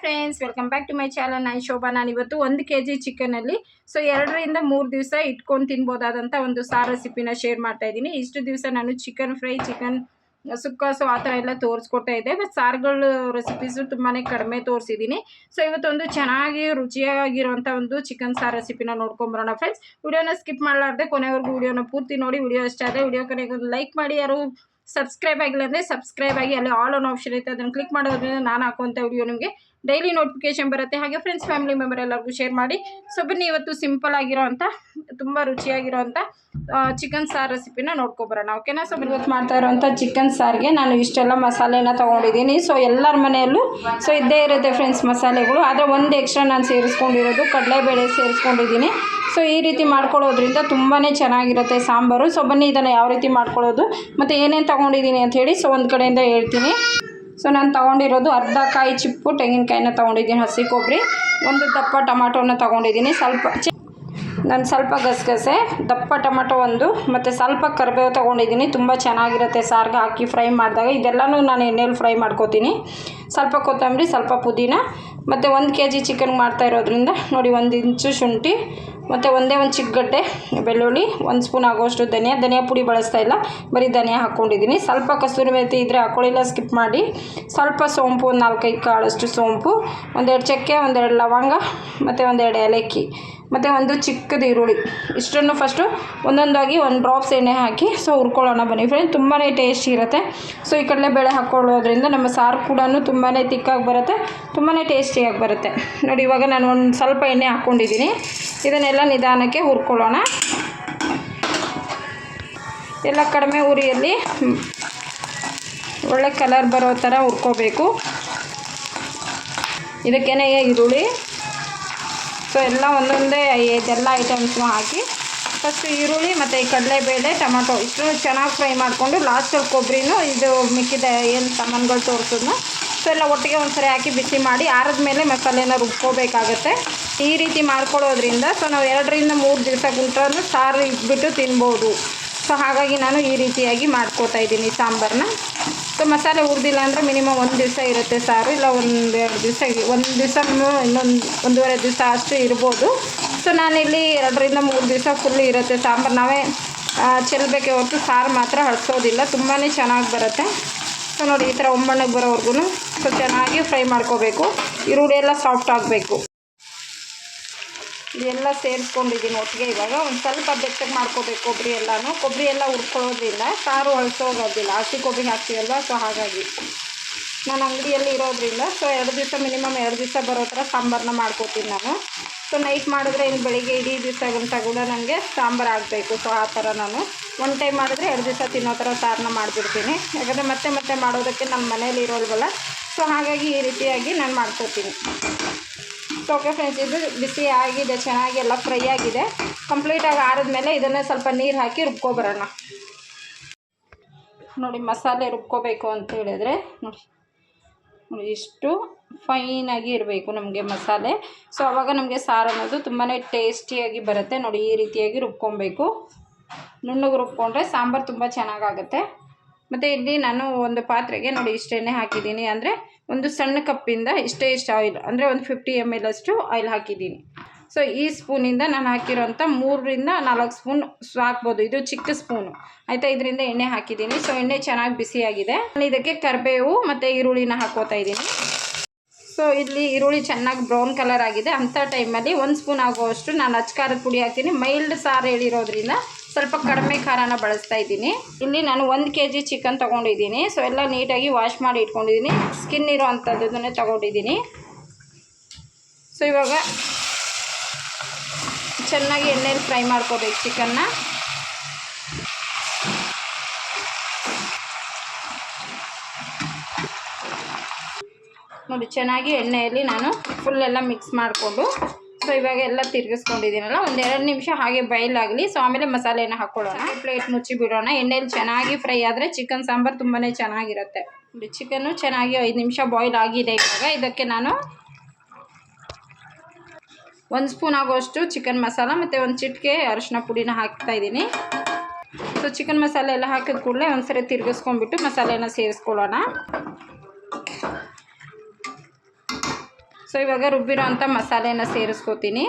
Friends welcome back to my channel ನಾನು ಶೋಭಾ ನಾನು ಇವತ್ತು ಒಂದು ಕೆ ಜಿ ಚಿಕನಲ್ಲಿ ಸೊ ಎರಡರಿಂದ ಮೂರು ದಿವಸ ಇಟ್ಕೊಂಡು ತಿನ್ಬೋದಾದಂಥ ಒಂದು ಸಾರು ರೆಸಿಪಿನ ಶೇರ್ ಮಾಡ್ತಾ ಇದ್ದೀನಿ. ಇಷ್ಟು ದಿವಸ ನಾನು chicken fry chicken sukka so ಆ ಥರ ಎಲ್ಲ ತೋರಿಸ್ಕೊಡ್ತಾ ಇದ್ದೆ. ಬಟ್ ಸಾರುಗಳು ರೆಸಿಪೀಸು ತುಂಬಾ ಕಡಿಮೆ ತೋರಿಸಿದ್ದೀನಿ ಸೊ ಇವತ್ತೊಂದು ಚೆನ್ನಾಗಿ ರುಚಿಯಾಗಿರುವಂಥ ಒಂದು ಚಿಕನ್ ಸಾರು ರೆಸಿಪಿನ ನೋಡ್ಕೊಂಬರೋಣ ಫ್ರೆಂಡ್ಸ್ ವಿಡಿಯೋನ ಸ್ಕಿಪ್ ಮಾಡಲಾರ್ದೆ ಕೊನೆವರೆಗೂ ವಿಡಿಯೋನ ಪೂರ್ತಿ ನೋಡಿ. ವಿಡಿಯೋ ಇಷ್ಟ ಆದರೆ ವಿಡಿಯೋ ಕಡೆಗೆ ಒಂದು ಲೈಕ್ ಮಾಡಿ. ಯಾರು ಸಬ್ಸ್ಕ್ರೈಬ್ ಆಗಿಲ್ಲ ಅಂದರೆ ಸಬ್ಸ್ಕ್ರೈಬ್ ಆಗಿ ಅಲ್ಲಿ ಆಲ್ ಆನ್ ಆಪ್ಷನ್ ಐತೆ. ಅದನ್ನು ಕ್ಲಿಕ್ ಮಾಡೋದ್ರಿಂದ ನಾನು ಹಾಕುವಂಥ ವಿಡಿಯೋ ನಿಮಗೆ ಡೈಲಿ ನೋಟಿಫಿಕೇಶನ್ ಬರುತ್ತೆ. ಹಾಗೆ ಫ್ರೆಂಡ್ಸ್ ಫ್ಯಾಮಿಲಿ ಮೆಂಬರ್ ಎಲ್ಲರಿಗೂ ಶೇರ್ ಮಾಡಿ. ಸೊ ಬನ್ನಿ, ಇವತ್ತು ಸಿಂಪಲ್ ಆಗಿರೋ ಅಂಥ ತುಂಬ ರುಚಿಯಾಗಿರೋ ಅಂಥ ಚಿಕನ್ ಸಾರು ರೆಸಿಪಿನ ನೋಡ್ಕೊಬರೋಣ. ಓಕೆನಾ ಸೊ ಇವತ್ತು ಮಾಡ್ತಾ ಇರೋಂಥ ಚಿಕನ್ ಸಾರಿಗೆ ನಾನು ಇಷ್ಟೆಲ್ಲ ಮಸಾಲೆನ ತೊಗೊಂಡಿದ್ದೀನಿ. ಸೊ ಎಲ್ಲರ ಮನೆಯಲ್ಲೂ ಸೊ ಇದ್ದೇ ಇರುತ್ತೆ ಫ್ರೆಂಡ್ಸ್ ಮಸಾಲೆಗಳು. ಆದರೆ ಒಂದು ಎಕ್ಸ್ಟ್ರಾ ನಾನು ಸೇರಿಸ್ಕೊಂಡಿರೋದು ಕಡಲೆಬೇಳೆ ಸೇರಿಸ್ಕೊಂಡಿದ್ದೀನಿ. ಸೊ ಈ ರೀತಿ ಮಾಡ್ಕೊಳ್ಳೋದ್ರಿಂದ ತುಂಬಾ ಚೆನ್ನಾಗಿರುತ್ತೆ ಸಾಂಬಾರು. ಸೊ ಬನ್ನಿ ಇದನ್ನು ಯಾವ ರೀತಿ ಮಾಡ್ಕೊಳ್ಳೋದು. ಮತ್ತು ಏನೇನು ತೊಗೊಂಡಿದ್ದೀನಿ ಅಂತ ಹೇಳಿ ಸೊ ಒಂದು ಕಡೆಯಿಂದ ಹೇಳ್ತೀನಿ. ಸೊ ನಾನು ತೊಗೊಂಡಿರೋದು ಅರ್ಧ ಕಾಯಿ ಚಿಪ್ಪು, ತೆಂಗಿನಕಾಯಿನ ತೊಗೊಂಡಿದ್ದೀನಿ, ಹಸಿ ಕೊಬ್ಬರಿ. ಒಂದು ದಪ್ಪ ಟೊಮಾಟೋನ ತೊಗೊಂಡಿದ್ದೀನಿ. ಸ್ವಲ್ಪ ನಾನು ಸ್ವಲ್ಪ ಗಸಗಸೆ, ದಪ್ಪ ಟೊಮೆಟೊ ಒಂದು, ಮತ್ತು ಸ್ವಲ್ಪ ಕರಿಬೇವು ತೊಗೊಂಡಿದ್ದೀನಿ. ತುಂಬ ಚೆನ್ನಾಗಿರುತ್ತೆ ಸಾರ್ಗೆ ಹಾಕಿ ಫ್ರೈ ಮಾಡಿದಾಗ. ಇದೆಲ್ಲನೂ ನಾನು ಎಣ್ಣೆಲಿ ಫ್ರೈ ಮಾಡ್ಕೋತೀನಿ. ಸ್ವಲ್ಪ ಕೊತ್ತಂಬರಿ, ಸ್ವಲ್ಪ ಪುದೀನ ಮತ್ತು ಒಂದು ಕೆ ಜಿ ಚಿಕನ್ ಮಾಡ್ತಾ ಇರೋದ್ರಿಂದ ನೋಡಿ ಒಂದು ಇಂಚು ಶುಂಠಿ, ಮತ್ತು ಒಂದೇ ಒಂದು ಚಿಕ್ಕಗಡ್ಡೆ ಬೆಳ್ಳುಳ್ಳಿ, ಒಂದು ಸ್ಪೂನ್ ಆಗೋಷ್ಟು ಧನಿಯಾ. ಧನಿಯಾ ಪುಡಿ ಬಳಸ್ತಾ ಇಲ್ಲ, ಬರೀ ಧನಿಯಾ ಹಾಕ್ಕೊಂಡಿದ್ದೀನಿ ಸ್ವಲ್ಪ ಕಸೂರಿ ಮೆಥಿ ಇದ್ದರೆ ಹಾಕೊಳ್ಳಿಲ್ಲ ಸ್ಕಿಪ್ ಮಾಡಿ. ಸ್ವಲ್ಪ ಸೋಂಪು, ಒಂದು ನಾಲ್ಕೈದು ಕಾಳಷ್ಟು ಸೋಂಪು, ಒಂದೆರಡು ಚಕ್ಕೆ, ಒಂದೆರಡು ಲವಂಗ, ಮತ್ತು ಒಂದೆರಡು ಏಲಕ್ಕಿ, ಮತ್ತು ಒಂದು ಚಿಕ್ಕದು ಈರುಳ್ಳಿ. ಇಷ್ಟನ್ನು ಫಸ್ಟು ಒಂದೊಂದಾಗಿ ಒಂದು ಡ್ರಾಪ್ಸ್ ಎಣ್ಣೆ ಹಾಕಿ ಸೊ ಹುರ್ಕೊಳ್ಳೋಣ ಬನ್ನಿ. ಫ್ರೆಂಡ್ ತುಂಬಾ ಟೇಸ್ಟಿ ಇರುತ್ತೆ. ಸೊ ಈ ಕಡಲೆಬೇಳೆ ಹಾಕ್ಕೊಳ್ಳೋದ್ರಿಂದ ನಮ್ಮ ಸಾರು ಕೂಡ ತುಂಬಾ ತಿಕ್ಕಾಗಿ ಬರುತ್ತೆ. ತುಂಬಾ ಟೇಸ್ಟಿಯಾಗಿ ಬರುತ್ತೆ. ನೋಡಿ, ಇವಾಗ ನಾನು ಒಂದು ಸ್ವಲ್ಪ ಎಣ್ಣೆ ಹಾಕ್ಕೊಂಡಿದ್ದೀನಿ. ಇದನ್ನೆಲ್ಲ ನಿಧಾನಕ್ಕೆ ಹುರ್ಕೊಳ್ಳೋಣ. ಎಲ್ಲ ಕಡಿಮೆ ಉರಿಯಲ್ಲಿ ಒಳ್ಳೆ ಕಲರ್ ಬರೋ ಥರ ಹುರ್ಕೋಬೇಕು. ಇದಕ್ಕೇನೆ ಈರುಳ್ಳಿ. ಸೊ ಎಲ್ಲ ಒಂದೊಂದೇ ಇದೆಲ್ಲ ಐಟಮ್ಸ್ನು ಹಾಕಿ. ಫಸ್ಟು ಈರುಳ್ಳಿ ಮತ್ತು ಈ ಕಡಲೆಬೇಳೆ, ಟೊಮೊಟೊ ಇಷ್ಟು ಚೆನ್ನಾಗಿ ಫ್ರೈ ಮಾಡಿಕೊಂಡು ಲಾಸ್ಟಲ್ಲಿ ಕೊಬ್ಬರಿನೂ ಇದು ಮಿಕ್ಕಿದ ಏನು ಸಾಮಾನುಗಳು ತೋರಿಸಿದ್ನು? ಸೊ ಎಲ್ಲ ಒಟ್ಟಿಗೆ ಒಂದ್ಸರಿ ಹಾಕಿ ಬಿಸಿ ಮಾಡಿ ಆರದ ಮೇಲೆ ಮಸಾಲೆನ ರುಬ್ಕೋಬೇಕಾಗತ್ತೆ. ಈ ರೀತಿ ಮಾಡ್ಕೊಳ್ಳೋದ್ರಿಂದ ಸೊ ನಾವು ಎರಡರಿಂದ ಮೂರು ದಿವಸ ಗುಂಟ್ರೂ ಸಾರು ಇಟ್ಬಿಟ್ಟು ತಿನ್ಬೋದು. ಸೊ ಹಾಗಾಗಿ ನಾನು ಈ ರೀತಿಯಾಗಿ ಮಾಡ್ಕೋತಾ ಇದ್ದೀನಿ ಸಾಂಬಾರನ್ನ. ಸೊ ಮಸಾಲೆ ಹುರಿದಿಲ್ಲ ಅಂದರೆ ಮಿನಿಮಮ್ ಒಂದು ದಿವಸ ಇರುತ್ತೆ ಸಾರು, ಇಲ್ಲ ಒಂದು ಎರಡು ದಿವಸ ಒಂದು ದಿವಸ ಇನ್ನೊಂದು ಒಂದೂವರೆ ದಿವಸ ಅಷ್ಟು ಇರ್ಬೋದು. ಸೊ ನಾನಿಲ್ಲಿ ಎರಡರಿಂದ ಮೂರು ದಿವಸ ಫುಲ್ ಇರುತ್ತೆ ಸಾಂಬಾರು. ನಾವೇ ಚೆಲ್ಲಬೇಕೆ ಹೊರತು ಸಾರು ಮಾತ್ರ ಹಳ್ಸೋದಿಲ್ಲ ತುಂಬಾ ಚೆನ್ನಾಗಿ ಬರುತ್ತೆ. ಸೊ ನೋಡಿ, ಈ ಥರ ಒಂಬಣ್ಣಗೆ ಬರೋವರೆಗೂ ಸೊ ಚೆನ್ನಾಗಿ ಫ್ರೈ ಮಾಡ್ಕೋಬೇಕು. ಈರುಳ್ಳಿ ಎಲ್ಲ ಸಾಫ್ಟ್ ಆಗಬೇಕು. ಇದೆಲ್ಲ ಸೇರಿಸ್ಕೊಂಡಿದ್ದೀನಿ ಒಟ್ಟಿಗೆ ಇವಾಗ. ಒಂದು ಸ್ವಲ್ಪ ಬೆಚ್ಚಗೆ ಮಾಡ್ಕೋಬೇಕು ಕೊಬ್ಬರಿ ಎಲ್ಲನೂ. ಕೊಬ್ಬರಿ ಎಲ್ಲ ಹುರ್ಕೊಳ್ಳೋದ್ರಿಂದ ಸಾರು ಹೊಳ್ಸೋಗೋದಿಲ್ಲ ಹಸಿ ಕೊಬ್ಬರಿ ಹಾಕ್ತೀವಲ್ವ ಸೊ ಹಾಗಾಗಿ. ನಾನು ಅಂಗಡಿಯಲ್ಲಿ ಇರೋದ್ರಿಂದ ಸೊ ಎರಡು ದಿವಸ ಮಿನಿಮಮ್ ಎರಡು ದಿವಸ ಬರೋ ಥರ ಸಾಂಬಾರನ್ನ ಮಾಡ್ಕೋತೀನಿ ನಾನು. ಸೊ ನೈಟ್ ಮಾಡಿದ್ರೆ ಇನ್ನು ಬೆಳಿಗ್ಗೆ ಇಡೀ ದಿವಸ ಗಂಟ ಕೂಡ ನನಗೆ ಸಾಂಬಾರು ಆಗಬೇಕು. ಸೊ ಆ ಥರ ನಾನು ಒನ್ ಟೈಮ್ ಮಾಡಿದ್ರೆ ಎರಡು ದಿವಸ ತಿನ್ನೋ ಥರ ಸಾರನ್ನ ಮಾಡಿಬಿಡ್ತೀನಿ. ಯಾಕಂದರೆ ಮತ್ತೆ ಮತ್ತೆ ಮಾಡೋದಕ್ಕೆ ನಮ್ಮ ಮನೇಲಿ ಇರೋಲ್ವಲ್ಲ ಸೊ ಹಾಗಾಗಿ ಈ ರೀತಿಯಾಗಿ ನಾನು ಮಾಡ್ಕೋತೀನಿ. ಸೊ ಓಕೆ ಫ್ರೆಂಡ್ಸ್ ಇದು ಬಿಸಿ ಆಗಿದೆ, ಚೆನ್ನಾಗಿ ಎಲ್ಲ ಫ್ರೈ ಆಗಿದೆ. ಕಂಪ್ಲೀಟಾಗಿ ಆರಿದ್ಮೇಲೆ ಇದನ್ನೇ ಸ್ವಲ್ಪ ನೀರು ಹಾಕಿ ರುಬ್ಕೊಬರೋಣ. ನೋಡಿ, ಮಸಾಲೆ ರುಬ್ಕೋಬೇಕು ಅಂತ ಹೇಳಿದ್ರೆ ನೋಡಿ. ಇಷ್ಟು ಫೈನಾಗಿ ಇರಬೇಕು ನಮಗೆ ಮಸಾಲೆ. ಸೊ ಆವಾಗ ನಮಗೆ ಸಾರು ಅನ್ನೋದು ತುಂಬಾ ಟೇಸ್ಟಿಯಾಗಿ ಬರುತ್ತೆ. ನೋಡಿ, ಈ ರೀತಿಯಾಗಿ ರುಬ್ಕೊಬೇಕು. ನುಣ್ಣಗೆ ರುಬ್ಕೊಂಡ್ರೆ ಸಾಂಬಾರು ತುಂಬ ಚೆನ್ನಾಗಾಗುತ್ತೆ. ಮತ್ತು ಇಲ್ಲಿ ನಾನು ಒಂದು ಪಾತ್ರೆಗೆ ನೋಡಿ ಇಷ್ಟೇನೆ ಹಾಕಿದ್ದೀನಿ. ಅಂದರೆ ಒಂದು ಸಣ್ಣ ಕಪ್ಪಿಂದ ಇಷ್ಟೇ ಇಷ್ಟು ಆಯಿಲ್ ಅಂದರೆ ಒಂದು ಫಿಫ್ಟಿ ಎಂ ಎಲ್ ಅಷ್ಟು ಆಯಿಲ್ ಹಾಕಿದ್ದೀನಿ. ಸೊ ಈ ಸ್ಪೂನಿಂದ ನಾನು ಹಾಕಿರೋಂಥ ಮೂರರಿಂದ ನಾಲ್ಕು ಸ್ಪೂನ್ ಹಾಕ್ಬೋದು. ಇದು ಚಿಕ್ಕ ಸ್ಪೂನು. ಆಯಿತಾ? ಇದರಿಂದ ಎಣ್ಣೆ ಹಾಕಿದ್ದೀನಿ. ಸೊ ಎಣ್ಣೆ ಚೆನ್ನಾಗಿ ಬಿಸಿಯಾಗಿದೆ. ನಾನು ಇದಕ್ಕೆ ಕರಿಬೇವು ಮತ್ತು ಈರುಳ್ಳಿನ ಹಾಕೋತಾ ಇದ್ದೀನಿ. ಸೊ ಇಲ್ಲಿ ಈರುಳ್ಳಿ ಚೆನ್ನಾಗಿ ಬ್ರೌನ್ ಕಲರ್ ಆಗಿದೆ. ಅಂಥ ಟೈಮಲ್ಲಿ ಒಂದು ಸ್ಪೂನ್ ಆಗುವಷ್ಟು ನಾನು ಅಚ್ಚಕಾರದ ಪುಡಿ ಹಾಕ್ತೀನಿ. ಮೈಲ್ಡ್ ಸಾರು ಹೇಳಿರೋದ್ರಿಂದ ಸ್ವಲ್ಪ ಕಡಿಮೆ ಖಾರನ ಬಳಸ್ತಾ ಇದ್ದೀನಿ. ಇಲ್ಲಿ ನಾನು ಒಂದು ಕೆ ಜಿ ಚಿಕನ್ ತೊಗೊಂಡಿದ್ದೀನಿ. ಸೊ ಎಲ್ಲ ನೀಟಾಗಿ ವಾಶ್ ಮಾಡಿ ಇಟ್ಕೊಂಡಿದ್ದೀನಿ. ಸ್ಕಿನ್ ಇರೋ ಅಂಥದ್ದನ್ನೇ ತೊಗೊಂಡಿದ್ದೀನಿ. ಸೊ ಇವಾಗ ಚೆನ್ನಾಗಿ ಎಣ್ಣೆಯಲ್ಲಿ ಫ್ರೈ ಮಾಡ್ಕೋಬೇಕು ಚಿಕನ್ನ ನೋಡಿ ಚೆನ್ನಾಗಿ ಎಣ್ಣೆಯಲ್ಲಿ ನಾನು ಫುಲ್ ಎಲ್ಲ ಮಿಕ್ಸ್ ಮಾಡಿಕೊಂಡು ಸೊ ಇವಾಗ ಎಲ್ಲ ತಿರುಗಿಸ್ಕೊಂಡಿದ್ದೀನಲ್ಲ ಒಂದು ಎರಡು ನಿಮಿಷ ಹಾಗೆ ಬಯಲಾಗಲಿ ಸೊ ಆಮೇಲೆ ಮಸಾಲೆನ ಹಾಕ್ಕೊಳ್ಳೋಣ. ಪ್ಲೇಟ್ ಮುಚ್ಚಿ ಬಿಡೋಣ ಎಣ್ಣೆಯಲ್ಲಿ ಚೆನ್ನಾಗಿ ಫ್ರೈ ಆದರೆ ಚಿಕನ್ ಸಾಂಬಾರು ತುಂಬಾ ಚೆನ್ನಾಗಿರುತ್ತೆ. ನೋಡಿ ಚಿಕನ್ನು ಚೆನ್ನಾಗಿ ಐದು ನಿಮಿಷ ಬಾಯ್ಲ್ ಆಗಿದೆ ಇವಾಗ. ಇದಕ್ಕೆ ನಾನು ಒಂದು ಸ್ಪೂನ್ ಆಗೋಷ್ಟು ಚಿಕನ್ ಮಸಾಲ ಮತ್ತು ಒಂದು ಚಿಟಿಕೆ ಅರಶಿನ ಪುಡಿನ ಹಾಕ್ತಾ ಇದ್ದೀನಿ. ಸೊ ಚಿಕನ್ ಮಸಾಲೆ ಎಲ್ಲ ಹಾಕಿದ ಕೂಡಲೇ ಒಂದ್ಸರಿ ತಿರುಗಿಸ್ಕೊಂಡ್ಬಿಟ್ಟು ಮಸಾಲೆನ ಸೇರಿಸ್ಕೊಳ್ಳೋಣ. ಸೊ ಇವಾಗ ರುಬ್ಬಿರೋ ಅಂಥ ಮಸಾಲೆನ ಸೇರಿಸ್ಕೋತೀನಿ.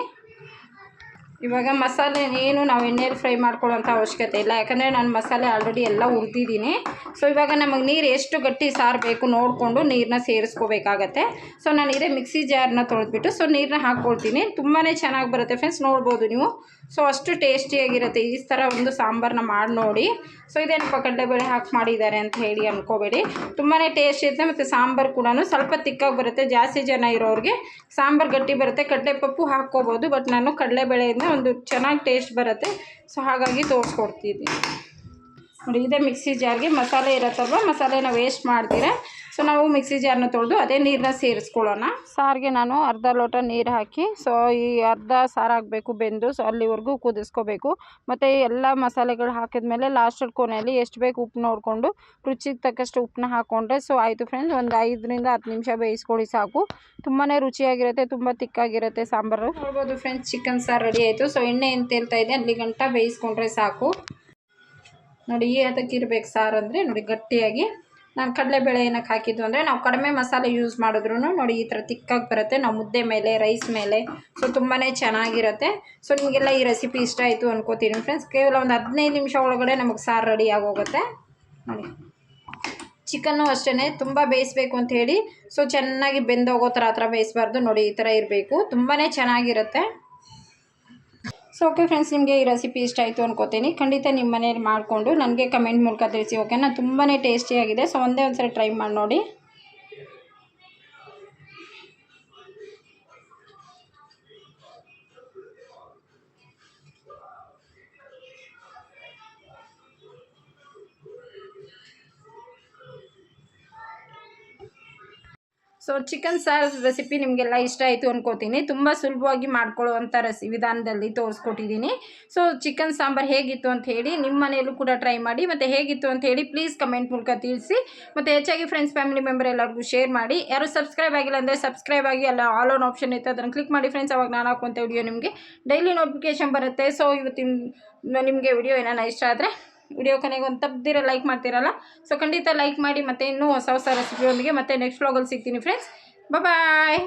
ಇವಾಗ ಮಸಾಲೆ ಏನು ನಾವು ಎಣ್ಣೆಯಲ್ಲಿ ಫ್ರೈ ಮಾಡ್ಕೊಳ್ಳೋಂಥ ಅವಶ್ಯಕತೆ ಇಲ್ಲ. ಯಾಕಂದರೆ ನಾನು ಮಸಾಲೆ ಆಲ್ರೆಡಿ ಎಲ್ಲ ಹುರಿದಿದ್ದೀನಿ. ಸೊ ಇವಾಗ ನಮಗೆ ನೀರು ಎಷ್ಟು ಗಟ್ಟಿ ಸಾರು ಬೇಕು ನೋಡಿಕೊಂಡು ನೀರನ್ನ ಸೇರಿಸ್ಕೋಬೇಕಾಗತ್ತೆ. ಸೊ ನಾನು ಇದೇ ಮಿಕ್ಸಿ ಜಾರನ್ನ ತೊಳೆದ್ಬಿಟ್ಟು ಸೊ ನೀರನ್ನ ಹಾಕ್ಕೊಳ್ತೀನಿ. ತುಂಬಾ ಚೆನ್ನಾಗಿ ಬರುತ್ತೆ. ಫ್ರೆಂಡ್ಸ್ ನೋಡ್ಬೋದು ನೀವು. ಸೊ ಅಷ್ಟು ಟೇಸ್ಟಿಯಾಗಿರುತ್ತೆ ಈ ಥರ ಒಂದು ಸಾಂಬಾರನ್ನ ಮಾಡಿ ನೋಡಿ. ಸೊ ಇದೇನಪ್ಪ ಕಡಲೆಬೇಳೆ ಹಾಕಿ ಮಾಡಿದ್ದಾರೆ ಅಂತ ಹೇಳಿ ಅಂದ್ಕೋಬೇಡಿ ತುಂಬಾ ಟೇಸ್ಟ್ ಇರುತ್ತೆ ಮತ್ತು ಸಾಂಬಾರು ಕೂಡ ಸ್ವಲ್ಪ ತಿಕ್ಕಾಗಿ ಬರುತ್ತೆ. ಜಾಸ್ತಿ ಜನ ಇರೋರಿಗೆ ಸಾಂಬಾರು ಗಟ್ಟಿ ಬರುತ್ತೆ. ಕಡಲೆ ಪಪ್ಪು ಹಾಕ್ಕೋಬೋದು, ಬಟ್ ನಾನು ಕಡಲೆಬೇಳೆಯಿಂದ ಒಂದು ಚೆನ್ನಾಗಿ ಟೇಸ್ಟ್ ಬರುತ್ತೆ. ಸೊ ಹಾಗಾಗಿ ತೋರಿಸ್ಕೊಡ್ತಿದ್ದೀನಿ. ನೋಡಿ, ಇದೇ ಮಿಕ್ಸಿ ಜಾರ್ಗೆ ಮಸಾಲೆ ಇರತ್ತಲ್ವ? ಮಸಾಲೆನ ವೇಸ್ಟ್ ಮಾಡ್ತೀರ? ಸೊ ನಾವು ಮಿಕ್ಸಿ ಜಾರ್ನ ತೊಳೆದು ಅದೇ ನೀರನ್ನ ಸೇರಿಸ್ಕೊಳ್ಳೋಣ. ಸಾರಿಗೆ ನಾನು ಅರ್ಧ ಲೋಟ ನೀರು ಹಾಕಿ ಸೊ ಈ ಅರ್ಧ ಸಾರು ಹಾಕಬೇಕು ಬೆಂದು ಸೊ ಅಲ್ಲಿವರೆಗೂ ಕುದಿಸ್ಕೋಬೇಕು. ಮತ್ತು ಎಲ್ಲ ಮಸಾಲೆಗಳು ಹಾಕಿದ್ಮೇಲೆ ಲಾಸ್ಟಲ್ಲಿ ಕೊನೆಯಲ್ಲಿ ಎಷ್ಟು ಬೇಕು ಉಪ್ಪು ನೋಡಿಕೊಂಡು, ರುಚಿಗೆ ತಕ್ಕಷ್ಟು ಉಪ್ಪನ್ನ ಹಾಕ್ಕೊಂಡ್ರೆ ಸೊ ಆಯಿತು ಫ್ರೆಂಡ್ಸ್ ಒಂದು ಐದರಿಂದ ಹತ್ತು ನಿಮಿಷ ಬೇಯಿಸ್ಕೊಳ್ಳಿ ಸಾಕು. ತುಂಬಾ ರುಚಿಯಾಗಿರುತ್ತೆ, ತುಂಬ ತಿಕ್ಕಾಗಿರುತ್ತೆ ಸಾಂಬಾರು. ನೋಡ್ಬೋದು ಫ್ರೆಂಡ್ಸ್ ಚಿಕನ್ ಸಾರು ರೆಡಿ ಆಯಿತು. ಸೊ ಎಣ್ಣೆ ಏನು ತೇಲ್ತಾ ಇದೆ ಅಲ್ಲಿ ಗಂಟ ಬೇಯಿಸ್ಕೊಂಡ್ರೆ ಸಾಕು. ನೋಡಿ ಈ ಅದಕ್ಕೆ ಇರ್ಬೇಕು ಸಾರು ಅಂದರೆ ನೋಡಿ ಗಟ್ಟಿಯಾಗಿ. ನಾನು ಕಡಲೆಬೇಳೆ ಏನಕ್ಕೆ ಹಾಕಿದ್ದು ಅಂದರೆ ನಾವು ಕಡಿಮೆ ಮಸಾಲೆ ಯೂಸ್ ಮಾಡಿದ್ರು ನೋಡಿ ಈ ಥರ ತಿಕ್ಕಾಗಿ ಬರುತ್ತೆ. ನಾವು ಮುದ್ದೆ ಮೇಲೆ ರೈಸ್ ಮೇಲೆ ಸೊ ತುಂಬಾ ಚೆನ್ನಾಗಿರುತ್ತೆ. ಸೊ ನಿಮಗೆಲ್ಲ ಈ ರೆಸಿಪಿ ಇಷ್ಟ ಆಯಿತು ಅನ್ಕೋತೀನಿ ಫ್ರೆಂಡ್ಸ್ ಕೇವಲ ಒಂದು ಹದಿನೈದು ನಿಮಿಷ ಒಳಗಡೆ ನಮಗೆ ಸಾರು ರೆಡಿ ಆಗೋಗುತ್ತೆ. ನೋಡಿ. ಚಿಕನ್ನು ಅಷ್ಟೇ ತುಂಬ ಬೇಯಿಸ್ಬೇಕು ಅಂತ ಹೇಳಿ. ಸೊ ಚೆನ್ನಾಗಿ ಬೆಂದೋಗೋ ಥರ ಆ ಥರ ಬೇಯಿಸಬಾರ್ದು. ನೋಡಿ ಈ ಥರ ಇರಬೇಕು. ತುಂಬಾ ಚೆನ್ನಾಗಿರುತ್ತೆ. ಸೊ ಓಕೆ ಫ್ರೆಂಡ್ಸ್ ನಿಮಗೆ ಈ ರೆಸಿಪಿ ಇಷ್ಟ ಆಯಿತು ಅನ್ಕೋತೀನಿ. ಖಂಡಿತ ನಿಮ್ಮ ಮನೇಲಿ ಮಾಡಿಕೊಂಡು ನನಗೆ ಕಮೆಂಟ್ ಮೂಲಕ ತಿಳಿಸಿ ಓಕೆನಾ ತುಂಬಾ ಟೇಸ್ಟಿಯಾಗಿದೆ ಸೊ ಒಂದೇ ಒಂದು ಸಲ ಟ್ರೈ ಮಾಡಿ ನೋಡಿ. ಸೊ ಚಿಕನ್ ಸಾರ್ ರೆಸಿಪಿ ನಿಮಗೆಲ್ಲ ಇಷ್ಟ ಆಯಿತು ಅನ್ಕೋತೀನಿ. ತುಂಬ ಸುಲಭವಾಗಿ ಮಾಡ್ಕೊಳ್ಳುವಂಥ ರೆಸಿ ವಿಧಾನದಲ್ಲಿ ತೋರಿಸ್ಕೊಟ್ಟಿದ್ದೀನಿ. ಸೊ ಚಿಕನ್ ಸಾಂಬಾರು ಹೇಗಿತ್ತು ಅಂತ ಹೇಳಿ ನಿಮ್ಮ ಮನೆಯಲ್ಲೂ ಕೂಡ ಟ್ರೈ ಮಾಡಿ. ಮತ್ತು ಹೇಗಿತ್ತು ಅಂತ ಹೇಳಿ ಪ್ಲೀಸ್ ಕಮೆಂಟ್ ಮೂಲಕ ತಿಳಿಸಿ. ಮತ್ತು ಹೆಚ್ಚಾಗಿ ಫ್ರೆಂಡ್ಸ್ ಫ್ಯಾಮಿಲಿ ಮೆಂಬರ್ ಎಲ್ಲರಿಗೂ ಶೇರ್ ಮಾಡಿ. ಯಾರು ಸಬ್ಸ್ಕ್ರೈಬ್ ಆಗಿಲ್ಲ ಅಂದರೆ ಸಬ್ಸ್ಕ್ರೈಬ್ ಆಗಿ, ಅಲ್ಲ ಆಲ್ ಆನ್ ಆಪ್ಷನ್ ಇತ್ತು ಅದನ್ನು ಕ್ಲಿಕ್ ಮಾಡಿ ಫ್ರೆಂಡ್ಸ್ ಅವಾಗ ನಾನು ಹಾಕುವಂಥ ವಿಡಿಯೋ ನಿಮಗೆ ಡೈಲಿ ನೋಟಿಫಿಕೇಶನ್ ಬರುತ್ತೆ. ಸೊ ಇವತ್ತಿನ ನಿಮಗೆ ವಿಡಿಯೋ ಏನಾನ ಇಷ್ಟ ಆದರೆ ವಿಡಿಯೋ ಕೊನೆಗೆ ಒಂದು ತಪ್ಪದಿರ ಲೈಕ್ ಮಾಡ್ತೀರಲ್ಲ? ಸೊ ಖಂಡಿತ ಲೈಕ್ ಮಾಡಿ ಮತ್ತೆ ಇನ್ನೂ ಹೊಸ ಹೊಸ ರೆಸಿಪಿಯೊಂದಿಗೆ ಮತ್ತೆ ನೆಕ್ಸ್ಟ್ ವ್ಲಾಗಲ್ಲಿ ಸಿಗ್ತೀನಿ ಫ್ರೆಂಡ್ಸ್ ಬಾಯ್